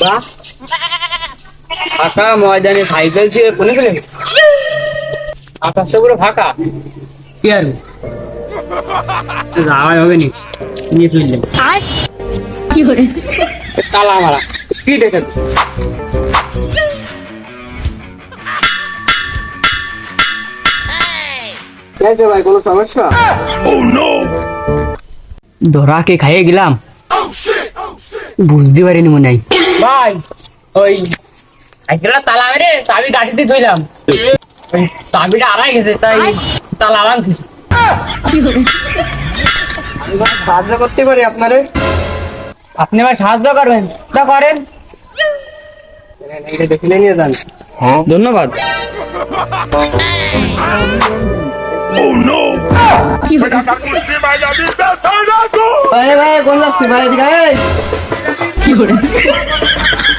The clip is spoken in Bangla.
বাহ ফাঁকা ময়দানে সাইকেল দিয়ে কোনে গেলে? আকাশটা পুরো ফাঁকা। কি আর? যাওয়াই হবে নি নিয়ে চললেন তালা মারা কি দেখেন ভাই কোনো সমস্যা? ধরাকে খাইয়ে গেলাম? বুঝতে পারিনি মনে হয়। ভাই ওই সাইকেলটা তালা মেরে চাবি গাড়িতে থইলাম ওই চাবিটা আড়াই গেছে তাই তালা আমি সাহায্য করতে পারি আপনারে? আপনি ভাই সাহায্য করবেন তা করেন। এটা দেখিলে নিয়ে যান। ধন্যবাদ। ভাই ভাই কোন যাচ্ছি ভাই এদিকে? আয়।